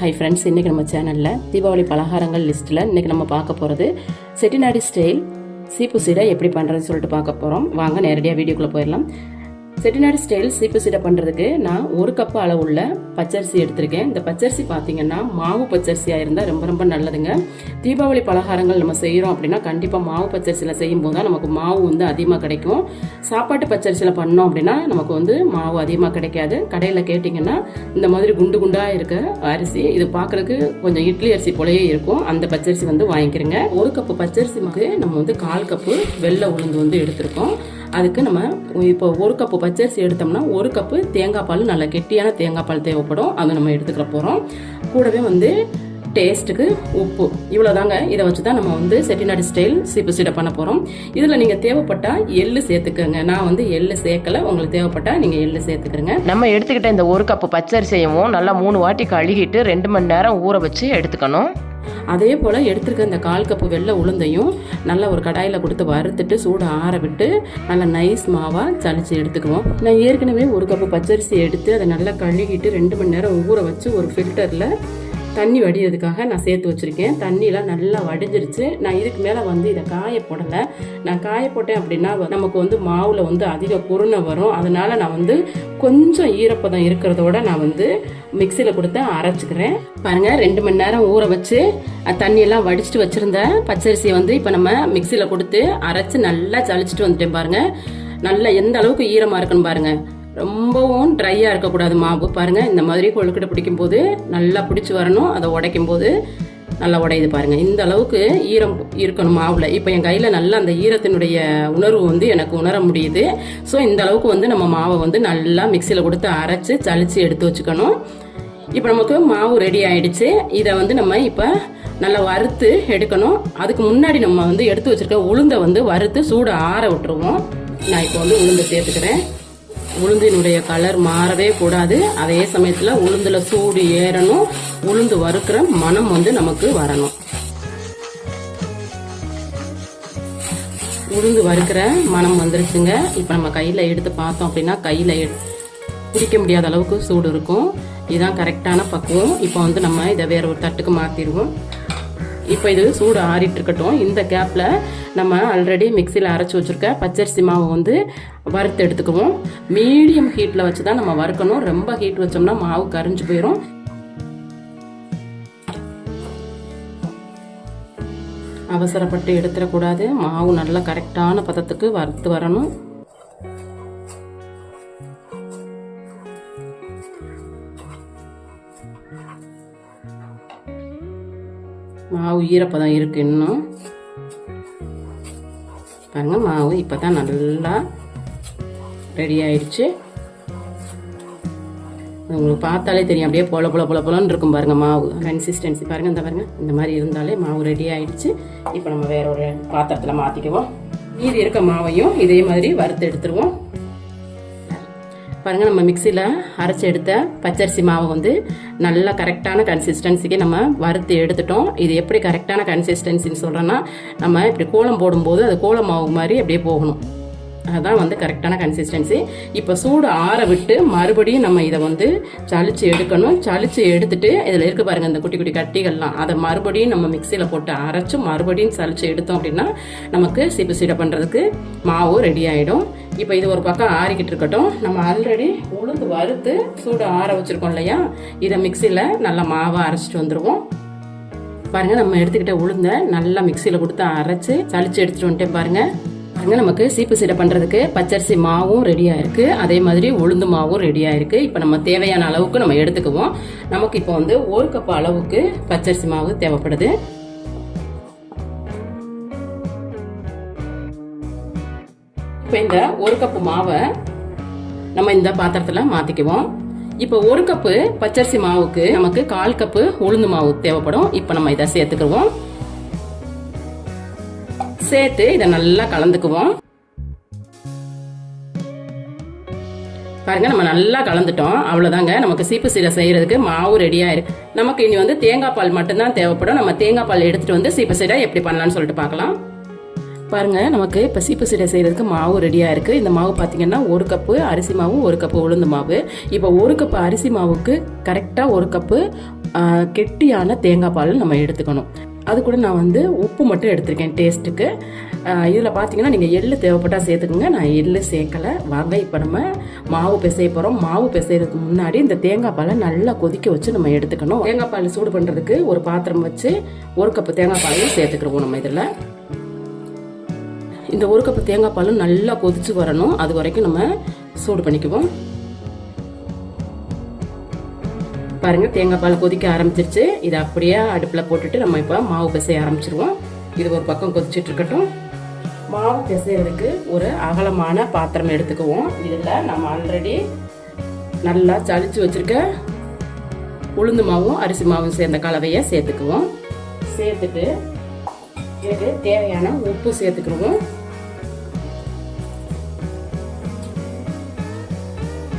Hi friends இன்றைக்கி நம்ம சேனலில் தீபாவளி பலகாரங்கள் லிஸ்ட்டில் இன்றைக்கி நம்ம பார்க்க போகிறது செட்டிநாடி ஸ்டைல் சீப்பு சீடை எப்படி பண்ணுறதுன்னு சொல்லிட்டு பார்க்க போகிறோம் வாங்க நேரடியாக வீடியோக்குள்ளே போயிடலாம். செட்டிநாடு ஸ்டைல் சீப்பு சீடை பண்ணுறதுக்கு நான் ஒரு கப்பு அளவுள்ள பச்சரிசி எடுத்திருக்கேன். இந்த பச்சரிசி பார்த்தீங்கன்னா மாவு பச்சரிசியாக இருந்தால் ரொம்ப ரொம்ப நல்லதுங்க. தீபாவளி பலகாரங்கள் நம்ம செய்கிறோம் அப்படின்னா கண்டிப்பாக மாவு பச்சரிசியில் செய்யும்போது தான் நமக்கு மாவு வந்து அதிகமாக கிடைக்கும். சாப்பாட்டு பச்சரிசியில் பண்ணோம் அப்படின்னா நமக்கு வந்து மாவு அதிகமாக கிடைக்காது. கடையில் கேட்டிங்கன்னா இந்த மாதிரி குண்டு குண்டாக இருக்க அரிசி இது பார்க்குறதுக்கு கொஞ்சம் இட்லி அரிசி போலயே இருக்கும். அந்த பச்சரிசி வந்து வாங்கிக்கிறேங்க. ஒரு கப்பு பச்சரிசிக்கு நம்ம வந்து கால் கப்பு வெள்ளை உளுந்து வந்து எடுத்திருக்கோம். அதுக்கு நம்ம இப்போ ஒரு கப்பு பச்சரிசி எடுத்தோம்னா ஒரு கப்பு தேங்காய் பால் நல்ல கெட்டியான தேங்காய் பால் தேவைப்படும். அதை நம்ம எடுத்துக்கிற போகிறோம் கூடவே வந்து டேஸ்ட்டுக்கு உப்பு. இவ்வளோதாங்க இதை வச்சு தான் நம்ம வந்து செட்டிநாடு ஸ்டைல் சீப்பு சீடை பண்ண போகிறோம் இதில் நீங்கள் தேவைப்பட்டால் எள்ளு சேர்த்துக்கோங்க. நான் வந்து எள்ளு சேர்க்கல. உங்களுக்கு தேவைப்பட்டால் நீங்கள் எள்ளு சேர்த்துக்கிறங்க. நம்ம எடுத்துக்கிட்ட இந்த ஒரு கப்பு பச்சரிசியவும் நல்லா மூணு வாட்டி கழுகிட்டு ரெண்டு மணி நேரம் ஊற வச்சு எடுத்துக்கணும். அதே போல் எடுத்துருக்க இந்த கால் கப்பு வெள்ளை உளுந்தையும் நல்லா ஒரு கடாயில் கொடுத்து வறுத்துட்டு சூடு ஆற விட்டு நல்லா நைஸ் மாவாக சளிச்சு எடுத்துக்குவோம். நான் ஏற்கனவே ஒரு கப்பு பச்சரிசி எடுத்து அதை நல்லா கழுகிட்டு ரெண்டு மணி நேரம் ஊற வச்சு ஒரு ஃபில்டரில் தண்ணி வடிகிறதுக்காக நான் சேர்த்து வச்சுருக்கேன். தண்ணியெலாம் நல்லா வடிஞ்சிருச்சு. நான் இதுக்கு மேலே வந்து இதை காய போடலை. நான் காய போட்டேன் அப்படின்னா நமக்கு வந்து மாவில் வந்து அதிக குருணை வரும். அதனால் நான் வந்து கொஞ்சம் ஈரப்பதம் இருக்கிறதோட நான் வந்து மிக்சியில் கொடுத்து அரைச்சிக்கிறேன். பாருங்கள் ரெண்டு மணி நேரம் ஊற வச்சு தண்ணியெல்லாம் வடிச்சிட்டு வச்சுருந்த பச்சரிசியை வந்து இப்போ நம்ம மிக்சியில் கொடுத்து அரைச்சி நல்லா சளிச்சிட்டு வந்துட்டேன் பாருங்கள் நல்லா எந்த அளவுக்கு ஈரமாக இருக்குன்னு பாருங்கள் ரொம்பவும் ட்ரையாக இருக்கக்கூடாது மாவு. பாருங்கள் இந்த மாதிரி கொழுக்கட்டை பிடிக்கும் போது நல்லா பிடிச்சி வரணும். அதை உடைக்கும் போது நல்லா உடையுது பாருங்கள் இந்த அளவுக்கு ஈரம் இருக்கணும் மாவில். இப்போ என் கையில் நல்லா அந்த ஈரத்தினுடைய உணர்வு வந்து எனக்கு உணர முடியுது. ஸோ இந்த அளவுக்கு வந்து நம்ம மாவை வந்து நல்லா மிக்சியில் கொடுத்து அரைச்சி சளிச்சு எடுத்து வச்சுக்கணும். இப்போ நமக்கு மாவு ரெடி ஆயிடுச்சு. இதை வந்து நம்ம இப்போ நல்லா வறுத்து எடுக்கணும். அதுக்கு முன்னாடி நம்ம வந்து எடுத்து வச்சிருக்க உளுந்தை வந்து வறுத்து சூடு ஆற விட்டுருவோம். நான் இப்போ வந்து உளுந்தை சேர்த்துக்கிறேன். உளுந்தினுடைய கலர் மாறவே கூடாது. அதே சமயத்தில் உளுந்தில் சூடு ஏறணும். உளுந்து வறுக்கிற மனம் வந்து நமக்கு வரணும். உளுந்து வறுக்கிற மனம் வந்துருச்சுங்க. இப்போ நம்ம கையில் எடுத்து பார்த்தோம் அப்படின்னா கையில் பிடிக்க முடியாத அளவுக்கு சூடு இருக்கும். இதுதான் கரெக்டான பக்குவம். இப்போ வந்து நம்ம இதை வேற ஒரு தட்டுக்கு மாற்றிடுவோம் இப்போ இது சூடு ஆறிட்டு இருக்கட்டும். இந்த கேப்பில் நம்ம ஆல்ரெடி மிக்சியில் அரைச்சி வச்சுருக்க பச்சரிசி மாவை வந்து வறுத்து எடுத்துக்குவோம். மீடியம் ஹீட்டில் வச்சு தான் நம்ம வறுக்கணும். ரொம்ப ஹீட் வச்சோம்னா மாவு கரைஞ்சி போயிடும் அவசரப்பட்டு எடுத்துடக்கூடாது. மாவு நல்லா கரெக்டான பதத்துக்கு வறுத்து வரணும். மாவு ஈரப்பதம் இருக்குது இன்னும். பாருங்க மாவு இப்போ தான் நல்லா ரெடி ஆயிடுச்சு. உங்களுக்கு பார்த்தாலே தெரியும் அப்படியே பொல பொல பொல பொலன்னு இருக்கும் பாருங்கள் மாவு. கன்சிஸ்டன்சி பாருங்கள் இந்த பாருங்க இந்த மாதிரி இருந்தாலே மாவு ரெடி ஆயிடுச்சு. இப்போ நம்ம வேற ஒரு பாத்திரத்தில் மாற்றிக்குவோம் மீதி இருக்க மாவையும் இதே மாதிரி வறுத்து எடுத்துருவோம். பாருங்கள் நம்ம மிக்சியில் அரைச்சி எடுத்த பச்சரிசி மாவை வந்து நல்லா கரெக்டான கன்சிஸ்டன்சிக்கு நம்ம வறுத்து எடுத்துட்டோம். இது எப்படி கரெக்டான கன்சிஸ்டன்சின்னு சொல்கிறேன்னா நம்ம இப்படி கோலம் போடும்போது அது கோலம் மாவு மாதிரி அப்படியே போகணும். அதுதான் வந்து கரெக்டான கன்சிஸ்டன்சி இப்போ சூடு ஆற விட்டு மறுபடியும் நம்ம இதை வந்து சளிச்சு எடுக்கணும். சளிச்சு எடுத்துட்டு இதில் இருக்க பாருங்க இந்த குட்டி குட்டி கட்டிகள்லாம். அதை மறுபடியும் நம்ம மிக்சியில் போட்டு அரைச்சு மறுபடியும் சளிச்சு எடுத்தோம் அப்படின்னா நமக்கு சீப்பு சீடை பண்ணுறதுக்கு மாவு ரெடி ஆகிடும் இப்போ இது ஒரு பக்கம் ஆறிக்கிட்டு இருக்கட்டும். நம்ம ஆல்ரெடி உளுந்து வறுத்து சூடு ஆற வச்சுருக்கோம் இல்லையா? இதை மிக்சியில் நல்லா மாவை அரைச்சிட்டு வந்துடுவோம் பாருங்கள் நம்ம எடுத்துக்கிட்ட உளுந்த நல்லா மிக்சியில் கொடுத்து அரைச்சி சளிச்சு எடுத்துகிட்டு வந்துட்டேன் பாருங்கள் பாருங்க நமக்கு சீப்பு சீடை பண்ணுறதுக்கு பச்சரிசி மாவும் ரெடியாக இருக்கு. அதே மாதிரி உளுந்து மாவும் ரெடியாக இருக்கு. இப்போ நம்ம தேவையான அளவுக்கு நம்ம எடுத்துக்குவோம். நமக்கு இப்போ வந்து ஒரு கப் அளவுக்கு பச்சரிசி மாவு தேவைப்படுது. இப்போ இந்த ஒரு கப்பு மாவை நம்ம இந்த பாத்திரத்தில் மாற்றிக்குவோம் இப்போ ஒரு கப்பு பச்சரிசி மாவுக்கு நமக்கு கால் கப்பு உளுந்து மாவு தேவைப்படும். இப்போ நம்ம இதை சேர்த்துக்குவோம் சேர்த்து இதை நல்லா கலந்துக்குவோம். பாருங்க நம்ம நல்லா கலந்துட்டோம். அவ்வளோதாங்க நமக்கு சீப்பு சீரை செய்யறதுக்கு மாவு ரெடியாக இருக்கு. நமக்கு இனி வந்து தேங்காய் பால் மட்டும்தான் தேவைப்படும். நம்ம தேங்காய் பால் எடுத்துட்டு வந்து சீப்பு சீரை எப்படி பண்ணலாம்னு சொல்லிட்டு பார்க்கலாம். பாருங்க நமக்கு இப்போ சீப்பு சீடை செய்கிறதுக்கு மாவு ரெடியாக இருக்குது இந்த மாவு பார்த்தீங்கன்னா ஒரு கப்பு அரிசி மாவு ஒரு கப்பு உளுந்து மாவு. இப்போ ஒரு கப்பு அரிசி மாவுக்கு கரெக்டாக ஒரு கப்பு கெட்டியான தேங்காய் பால் நம்ம எடுத்துக்கணும். அது கூட நான் வந்து உப்பு மட்டும் எடுத்திருக்கேன் டேஸ்ட்டுக்கு இதில் பார்த்தீங்கன்னா நீங்கள் எள் தேவைப்பட்டால் சேர்த்துக்கோங்க. நான் எள் சேர்க்கலை. வாங்க இப்போ நம்ம மாவு பிசைய போகிறோம் மாவு பிசைகிறதுக்கு முன்னாடி இந்த தேங்காய் பாலை நல்லா கொதிக்க வச்சு நம்ம எடுத்துக்கணும். தேங்காய் பால் சூடு பண்ணுறதுக்கு ஒரு பாத்திரம் வச்சு ஒரு கப்பு தேங்காய் பாலையும் சேர்த்துக்கிடுவோம் நம்ம இதில். இந்த ஒரு கப்பு தேங்காய் பாலும் நல்லா கொதிச்சு வரணும். அது வரைக்கும் நம்ம சூடு பண்ணிக்குவோம். பாருங்கள் தேங்காய் பால் கொதிக்க ஆரம்பிச்சிருச்சு. இதை அப்படியே அடுப்பில் போட்டுட்டு நம்ம இப்போ மாவு பிசைய ஆரம்பிச்சிருவோம். இது ஒரு பக்கம் கொதிச்சிட்டு இருக்கட்டும். மாவு பிசைகிறதுக்கு ஒரு அகலமான பாத்திரம் எடுத்துக்குவோம். இதில் நம்ம ஆல்ரெடி நல்லா சளிச்சு வச்சுருக்க உளுந்து மாவும் அரிசி மாவும் சேர்ந்த கலவையை சேர்த்துக்குவோம். சேர்த்துட்டு இதுக்கு தேவையான உப்பு சேர்த்துக்கிடுவோம்.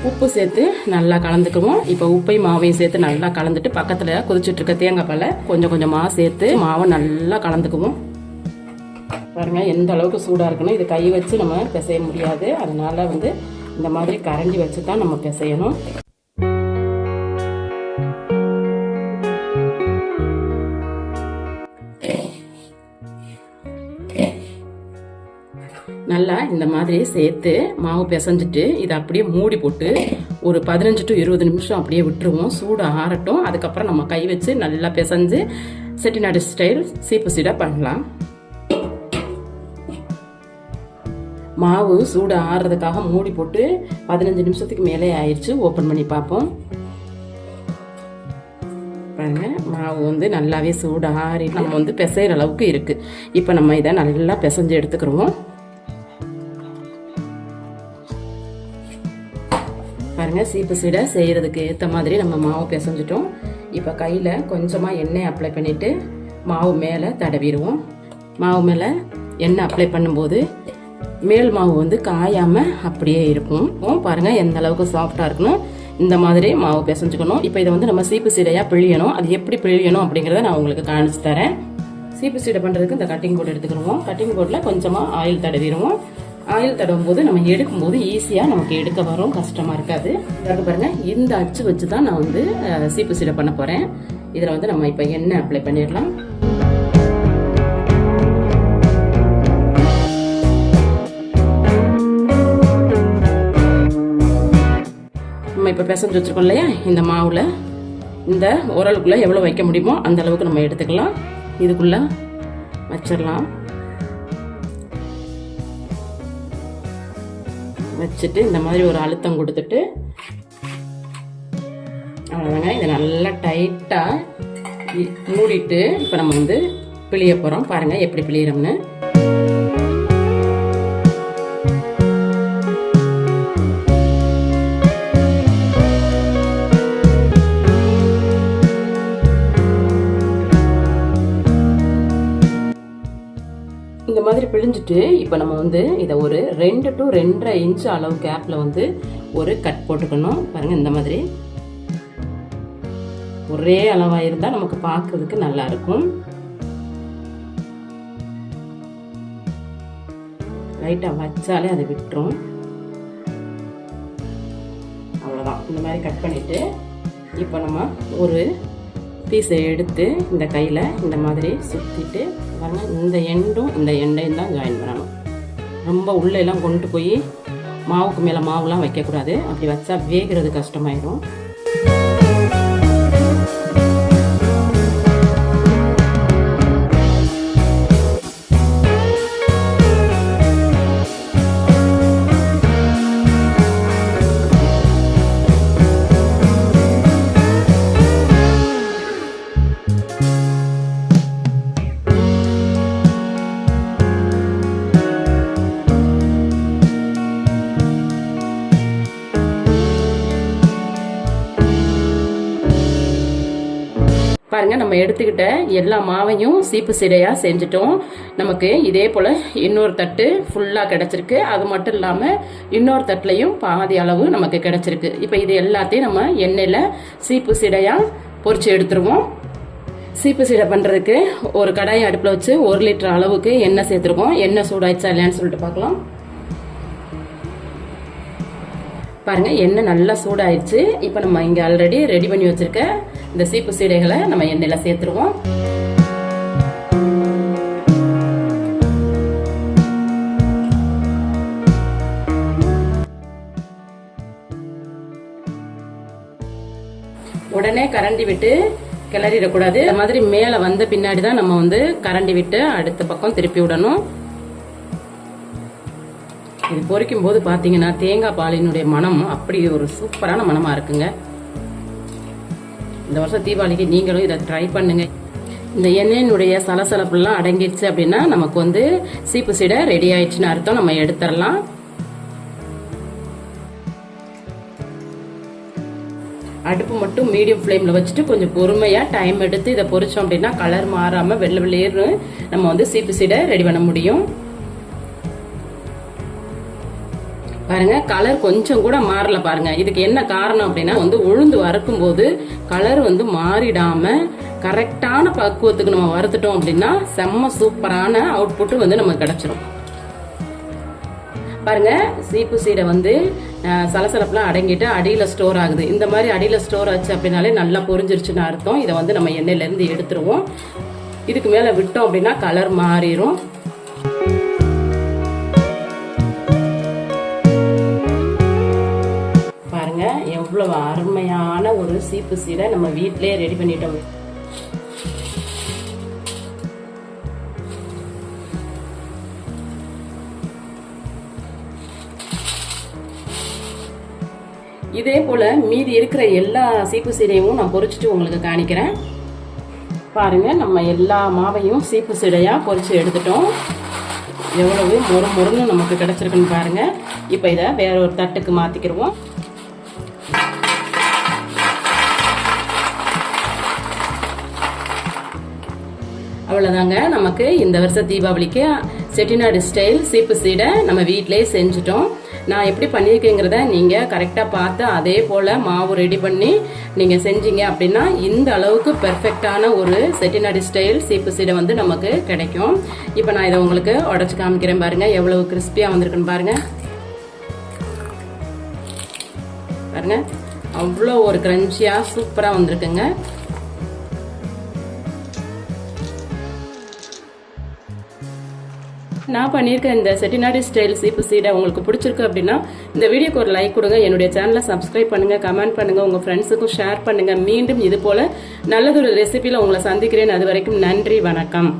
உப்பு சேர்த்து நல்லா கலந்துக்குவோம். இப்போ உப்பையும் மாவையும் சேர்த்து நல்லா கலந்துட்டு பக்கத்தில் கொதிச்சுட்டு இருக்க தேங்காய் பாலை கொஞ்சம் கொஞ்சமாக சேர்த்து மாவை நல்லா கலந்துக்குவோம். பாருங்க எந்த அளவுக்கு சூடாக இருக்குன்னு இது கை வச்சு நம்ம பிசைய முடியாது. அதனால வந்து இந்த மாதிரி கரண்டி வச்சு தான் நம்ம பிசையணும். இந்த மாதிரி சேர்த்து மாவு பிசைஞ்சிட்டு இதை அப்படியே மூடி போட்டு ஒரு பதினஞ்சு டு இருபது நிமிஷம் அப்படியே விட்டுருவோம். சூடு ஆறட்டும். அதுக்கப்புறம் நம்ம கை வச்சு நல்லா பிசைஞ்சு செட்டிநாடு ஸ்டைல் சீப்பு சீடை பண்ணலாம். மாவு சூடு ஆறுறதுக்காக மூடி போட்டு பதினஞ்சு நிமிஷத்துக்கு மேலே ஆயிடுச்சு. ஓப்பன் பண்ணி பார்ப்போம். பாருங்க மாவு வந்து நல்லாவே சூடு ஆறி நம்ம வந்து பிசைகிற அளவுக்கு இருக்குது இப்போ நம்ம இதை நல்லா பிசைஞ்சு எடுத்துக்கிறோம் பாருங்க சீப்பு சீடை செய்கிறதுக்கு ஏற்ற மாதிரி நம்ம மாவு பிசைஞ்சிட்டோம். இப்போ கையில் கொஞ்சமாக எண்ணெய் அப்ளை பண்ணிவிட்டு மாவு மேலே தடவிடுவோம். மாவு மேலே எண்ணெய் அப்ளை பண்ணும்போது மேல் மாவு வந்து காயாமல் அப்படியே இருக்கும். பாருங்கள் எந்த அளவுக்கு சாஃப்டாக இருக்கணும். இந்த மாதிரி மாவு பிசைஞ்சுக்கணும். இப்போ இதை வந்து நம்ம சீப்பு சீடையாக பிழியணும். அது எப்படி பிழியணும் அப்படிங்கிறத நான் உங்களுக்கு காணிச்சு தரேன். சீப்பு சீடை பண்ணுறதுக்கு இந்த கட்டிங் போர்டு எடுத்துக்கிடுவோம். கட்டிங் போர்டில் கொஞ்சமாக ஆயில் தடவிடுவோம். ஆயில் தடவும் போது நம்ம எடுக்கும்போது ஈஸியாக நமக்கு எடுக்க வரும். கஷ்டமாக இருக்காது. இதாக பாருங்கள் இந்த அச்சு வச்சு தான் நான் வந்து சீப்பு சீடை பண்ண போகிறேன் இதில் வந்து நம்ம இப்போ எண்ணெய் அப்ளை பண்ணிடலாம்? நம்ம இப்போ பிசைஞ்சு வச்சுருக்கோம் இல்லையா? இந்த மாவில். இந்த உரலுக்குள்ளே எவ்வளோ வைக்க முடியுமோ அந்த அளவுக்கு நம்ம எடுத்துக்கலாம். இதுக்குள்ளே வச்சிடலாம். வச்சுட்டு இந்த மாதிரி ஒரு அழுத்தம் கொடுத்துட்டு அவ்வளோதாங்க இதை நல்லா டைட்டாக மூடிட்டு இப்போ நம்ம வந்து பிழிய போகிறோம் பாருங்கள் எப்படி பிழியிறோம்னு. இந்த மாதிரி பிழிஞ்சிட்டு இப்போ நம்ம வந்து இதை ஒரு ரெண்டு டு ரெண்டரை இன்ச் அளவு கேப்பில் வந்து ஒரு கட் போட்டுக்கணும். பாருங்கள் இந்த மாதிரி. ஒரே அளவாக இருந்தால் நமக்கு பார்க்கறதுக்கு நல்லா இருக்கும். லைட்டாக வச்சாலே அதை விட்டுரும். அவ்வளோதான் இந்த மாதிரி கட் பண்ணிவிட்டு இப்போ நம்ம ஒரு பீஸை எடுத்து இந்த கையில் இந்த மாதிரி சுற்றிட்டு பாருங்கள் இந்த எண்டும் இந்த எண்டையும் தான் ஜாயின் பண்ணணும். ரொம்ப உள்ளெல்லாம் கொண்டு போய் மாவுக்கு மேலே மாவுலாம் வைக்கக்கூடாது. அப்படி வச்சா வேகிறது கஷ்டமாயிடும் பாருங்கள் நம்ம எடுத்துக்கிட்ட எல்லா மாவையும் சீப்பு சிடையாக செஞ்சுட்டோம். நமக்கு இதே போல் இன்னொரு தட்டு ஃபுல்லாக கிடச்சிருக்கு. அது மட்டும் இல்லாமல் இன்னொரு தட்டுலையும் பாதி அளவு நமக்கு கிடச்சிருக்கு. இப்போ இது எல்லாத்தையும் நம்ம எண்ணெயில் சீப்பு சிடையாக பொறிச்சு எடுத்துருவோம். சீப்பு சீடை பண்ணுறதுக்கு ஒரு கடாயை அடுப்பில் வச்சு ஒரு லிட்டர் அளவுக்கு எண்ணெய் சேர்த்துருக்கோம் எண்ணெய் சூடாயிடுச்சா இல்லையான்னு சொல்லிட்டு பார்க்கலாம். பாருங்கள் எண்ணெய் நல்லா சூடாயிடுச்சு. இப்போ நம்ம இங்கே ஆல்ரெடி ரெடி பண்ணி வச்சிருக்க இந்த சீப்பு சீடைகளை நம்ம எண்ணெயில் சேர்த்துருவோம். உடனே கரண்டி விட்டு கிளறிடக்கூடாது. அது மாதிரி மேலே வந்த பின்னாடி தான் நம்ம வந்து கரண்டி விட்டு அடுத்த பக்கம் திருப்பி விடணும். இது பொரிக்கும் போது பார்த்தீங்கன்னா தேங்காய் பாலினுடைய மனம் அப்படி ஒரு சூப்பரான மனமாக இருக்குங்க. இந்த வருஷம் தீபாவளிக்கு நீங்களும் இதை ட்ரை பண்ணுங்க. இந்த எண்ணெயினுடைய சலசலப்புலாம் அடங்கிடுச்சு அப்படின்னா நமக்கு வந்து சீப்பு சீடை ரெடி ஆயிடுச்சுன்னு அர்த்தம். நம்ம எடுத்துடலாம். அடுப்பு மட்டும் மீடியம் ஃப்ளேமில் வச்சுட்டு கொஞ்சம் பொறுமையாக டைம் எடுத்து இதை பொறிச்சோம் அப்படின்னா கலர் மாறாமல் வெள்ளை வெள்ளையர்னு நம்ம வந்து சீப்பு சீடை ரெடி பண்ண முடியும். பாருங்க கலர் கொஞ்சம் கூட மாறல பாருங்க. இதுக்கு என்ன காரணம் அப்படின்னா வந்து உளுந்து வறுக்கும் போது கலர் வந்து மாறிடாம கரெக்டான பக்குவத்துக்கு நம்ம வறுத்துட்டோம் அப்படின்னா செம்ம சூப்பரான அவுட்புட் வந்து நமக்கு கிடைச்சிரும். பாருங்க சீப்பு சீடை வந்து சலசலப்பெலாம் சலசலப்புலாம் அடங்கிட்டு அடியில் ஸ்டோர் ஆகுது. இந்த மாதிரி அடியில் ஸ்டோர் ஆச்சு அப்படின்னாலே நல்லா பொரிஞ்சிருச்சுன்னு அர்த்தம். இதை வந்து நம்ம எண்ணெயிலேருந்து எடுத்துருவோம். இதுக்கு மேலே விட்டோம் அப்படின்னா கலர் மாறிடும் எவ்வளவு அருமையான ஒரு சீப்பு சீரை நம்ம வீட்டிலேயே ரெடி பண்ணிட்டோம். இதே போல மீதி இருக்கிற எல்லா சீப்பு சீடையும் நான் பொரிச்சிட்டு உங்களுக்கு காணிக்கிறேன். பாருங்க நம்ம எல்லா மாவையும் சீப்பு சீடையா பொரிச்சு எடுத்துட்டோம். எவ்வளவு மொறு மொறுன்னு நமக்கு கிடைச்சிருக்குன்னு பாருங்க. இப்போ இதை வேற ஒரு தட்டுக்கு மாத்திக்கிருவோம். அவ்வளோதாங்க நமக்கு இந்த வருஷம் தீபாவளிக்கு செட்டிநாடு ஸ்டைல் சீப்பு சீடை நம்ம வீட்டிலேயே செஞ்சுட்டோம். நான் எப்படி பண்ணியிருக்கேங்கிறத நீங்கள் கரெக்டாக பார்த்து அதே போல் மாவு ரெடி பண்ணி நீங்கள் செஞ்சீங்க அப்படின்னா இந்த அளவுக்கு பெர்ஃபெக்டான ஒரு செட்டிநாடு ஸ்டைல் சீப்பு சீடை வந்து நமக்கு கிடைக்கும். இப்போ நான் இதை உங்களுக்கு உடச்சி காமிக்கிறேன் பாருங்கள் எவ்வளவு கிறிஸ்பியாக வந்திருக்குன்னு பாருங்கள் பாருங்கள் அவ்வளோ ஒரு கிரன்ச்சியாக சூப்பராக வந்திருக்குங்க. நான் பண்ணியிருக்க இந்த செட்டிநாடு ஸ்டைல் சீப்பு சீடை உங்களுக்கு பிடிச்சிருக்கு அப்படின்னா இந்த வீடியோக்கு ஒரு லைக் கொடுங்க என்னுடைய சேனலை சப்ஸ்கிரைப் பண்ணுங்கள் கமெண்ட் பண்ணுங்கள் உங்கள் ஃப்ரெண்ட்ஸுக்கும் ஷேர் பண்ணுங்கள் மீண்டும் இது போல நல்லதொரு ரெசிபியில் உங்களை சந்திக்கிறேன். அது வரைக்கும் நன்றி வணக்கம்.